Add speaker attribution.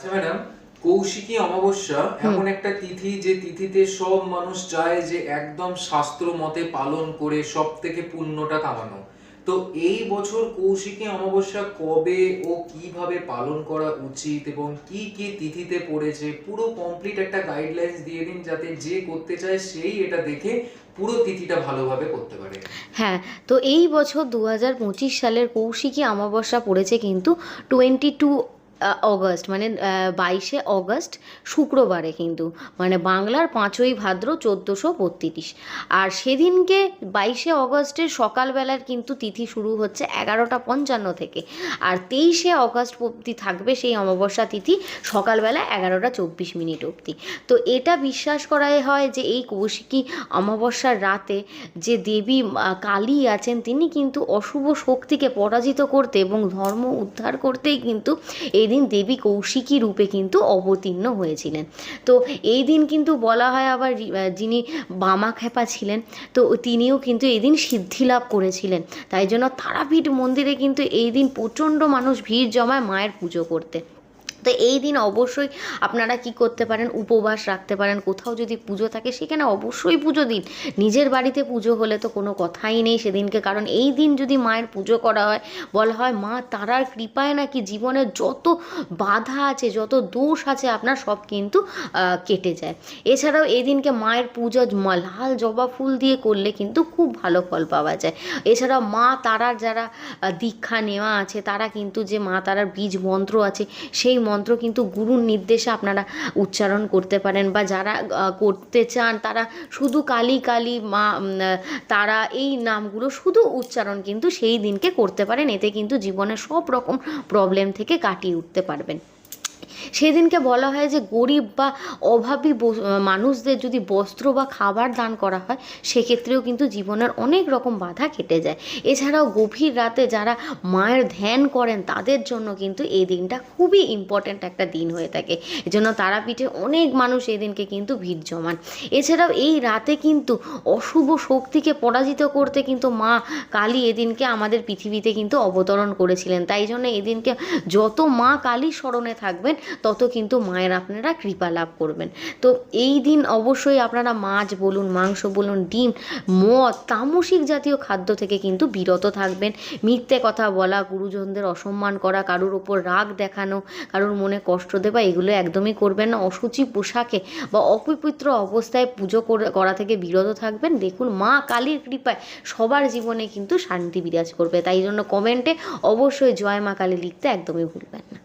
Speaker 1: আচ্ছা ম্যাডাম কৌশিকী অমাবস্যা এমন একটা তিথি যে তিথিতে সব মানুষ চায় যে একদম শাস্ত্র মতে পালন করে সব থেকে পুণ্যটা কামানো। তো এই বছর কৌশিকী অমাবস্যা কবে ও কীভাবে পালন করা উচিত এবং কি কি তিথিতে পড়েছে? পুরো কমপ্লিট একটা গাইডলাইন্স দিয়ে দিন যাতে যে করতে চায় সেই এটা দেখে পুরো তিথিটা ভালোভাবে করতে পারে।
Speaker 2: হ্যাঁ তো এই বছর দু পঁচিশ সালের কৌশিকী অমাবস্যা পড়েছে কিন্তু টোয়েন্টি টু অগস্ট মানে বাইশে অগস্ট শুক্রবারে কিন্তু মানে বাংলার পাঁচই ভাদ্র চোদ্দোশো বত্রিশ। আর সেদিনকে বাইশে অগস্টের সকালবেলার কিন্তু তিথি শুরু হচ্ছে এগারোটা পঞ্চান্ন থেকে। আর তেইশে অগস্ট অবধি থাকবে সেই অমাবস্যা তিথি সকালবেলা এগারোটা চব্বিশ মিনিট অবধি। তো এটা বিশ্বাস করাই হয় যে এই কৌশিকী অমাবস্যার রাতে যে দেবী কালী আছেন, তিনি কিন্তু অশুভ শক্তিকে পরাজিত করতে এবং ধর্ম উদ্ধার করতেই কিন্তু এই দিন দেবী কৌশিকী রূপে কিন্তু অবতীর্ণ হয়েছিলেন। তো এই দিন কিন্তু বলা হয় আবার যিনি বামা বামাখ্যাপা ছিলেন, তো তিনিও কিন্তু এই দিন সিদ্ধি লাভ করেছিলেন। তাই জন্য তারাপীঠ মন্দিরে কিন্তু এই দিন প্রচণ্ড মানুষ ভিড় জমায় মায়ের পুজো করতে। তো এই দিন অবশ্যই আপনারা কি করতে পারেন? উপবাস রাখতে পারেন। কোথাও যদি পুজো থাকে, সেখানে অবশ্যই পুজো দিন। নিজের বাড়িতে পুজো হলে তো কোনো কথাই নেই সেদিনকে। কারণ এই দিন যদি মায়ের পুজো করা হয়, বলা হয়, মা, তারার কৃপায় নাকি জীবনের যত বাধা আছে, যত দোষ আছে, আপনার সব কিন্তু কেটে যায়। এছাড়াও এই দিনকে মায়ের পুজো লাল জবা ফুল দিয়ে করলে কিন্তু খুব ভালো ফল পাওয়া যায়। এছাড়াও মা, তারার যারা দীক্ষা নেওয়া আছে, তারা কিন্তু যে মা, তারার বীজ মন্ত্র আছে, সেই মন্ত্র কিন্তু গুরুর নির্দেশে আপনারা উচ্চারণ করতে পারেন বা যারা করতে চান তারা শুধু কালী কালী মা তারা এই নামগুলো শুধু উচ্চারণ কিন্তু সেই দিনকে করতে পারেন। এতে কিন্তু জীবনের সব রকম প্রবলেম থেকে কাটিয়ে উঠতে পারবেন। সেদিনকে বলা হয় যে গরিব বা অভাবী মানুষদের যদি বস্ত্র বা খাবার দান করা হয়, সেক্ষেত্রেও কিন্তু জীবনের অনেক রকম বাধা কেটে যায়। এছাড়াও গভীর রাতে যারা মায়ের ধ্যান করেন, তাদের জন্য কিন্তু এই দিনটা খুবই ইম্পর্ট্যান্ট একটা দিন হয়ে থাকে। এজন্য তারাপীঠে অনেক মানুষ এই দিনকে কিন্তু ভিড় জমান। এছাড়াও এই রাতে কিন্তু অশুভ শক্তিকে পরাজিত করতে কিন্তু মা কালী এদিনকে আমাদের পৃথিবীতে কিন্তু অবতরণ করেছিলেন। তাই জন্য এদিনকে যত মা কালী স্মরণে থাকবেন তত কিন্তু মায়ের আপনারা কৃপা লাভ করবেন। তো এই দিন অবশ্যই আপনারা মাছ বলুন, মাংস বলুন, ডিম, মদ, তামসিক জাতীয় খাদ্য থেকে কিন্তু বিরত থাকবেন। মিথ্যে কথা বলা, গুরুজনদের অসম্মান করা, কারোর ওপর রাগ দেখানো, কারোর মনে কষ্ট দেওয়া, এগুলো একদমই করবেন না। অসুচি পোশাকে বা অপবিত্র অবস্থায় পুজো করা থেকে বিরত থাকবেন। দেখুন, মা কালীর কৃপায় সবার জীবনে কিন্তু শান্তি বিরাজ করবে। তাই জন্য কমেন্টে অবশ্যই জয় মা কালী লিখতে একদমই ভুলবেন না।